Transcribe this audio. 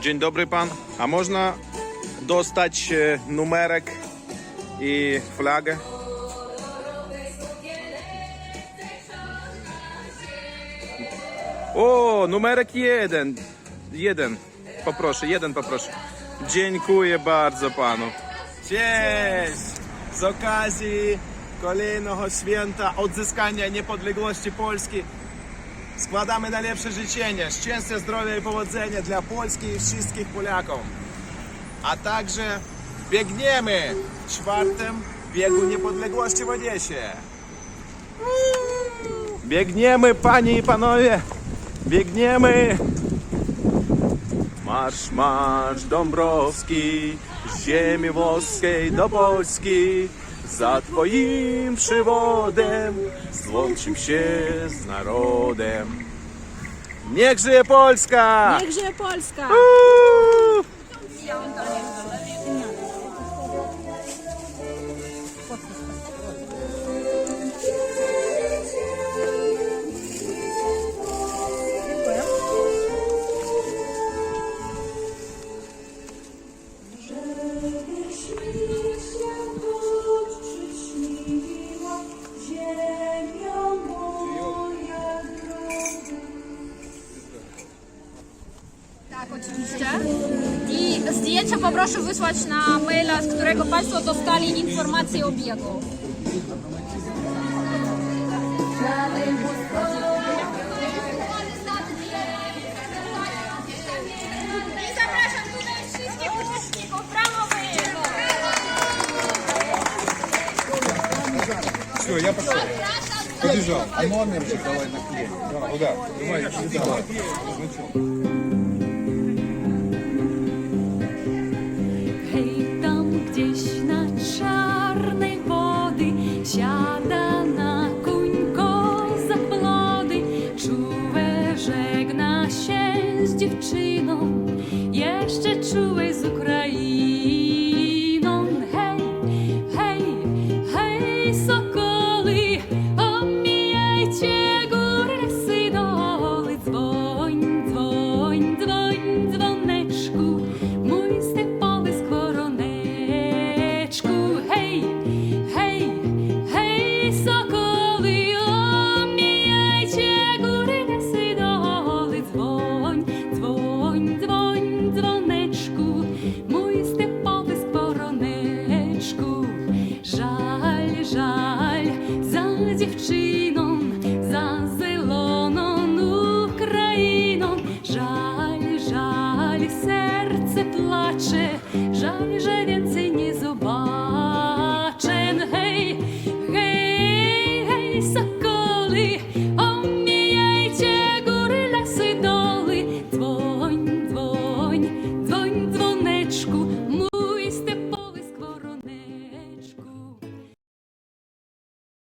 Dzień dobry pan. A można dostać e, numerek i flagę? O, numerek jeden. Jeden. Poproszę, jeden poproszę. Dziękuję bardzo panu. Cześć! Z okazji kolejnego święta odzyskania niepodległości Polski składamy najlepsze życzenia. Szczęścia, zdrowia i powodzenia dla Polski i wszystkich Polaków. A także biegniemy w czwartym biegu niepodległości w Odessie. Biegniemy, panie i panowie! Biegniemy! Marsz, marsz Dąbrowski, z ziemi włoskiej do Polski. Za twoim przywodem złączył się z narodem. Niech żyje Polska! Niech żyje Polska! Uuu! oczywiście. I zdjęcia poproszę wysłać na maila, z którego Państwo dostali informacje o biegu. I zapraszam tutaj wszystkich uczestników. Brawo wy! Все, я пошел. Побежал. А номерчик давай наклеим. Куда? Давай, давай. Hej, Гей, там, гdzieś на чарний води, сяда на жаль за дівчином, за зеленом Україном, жаль, жаль, серце плаче, жаль же він цині зуба.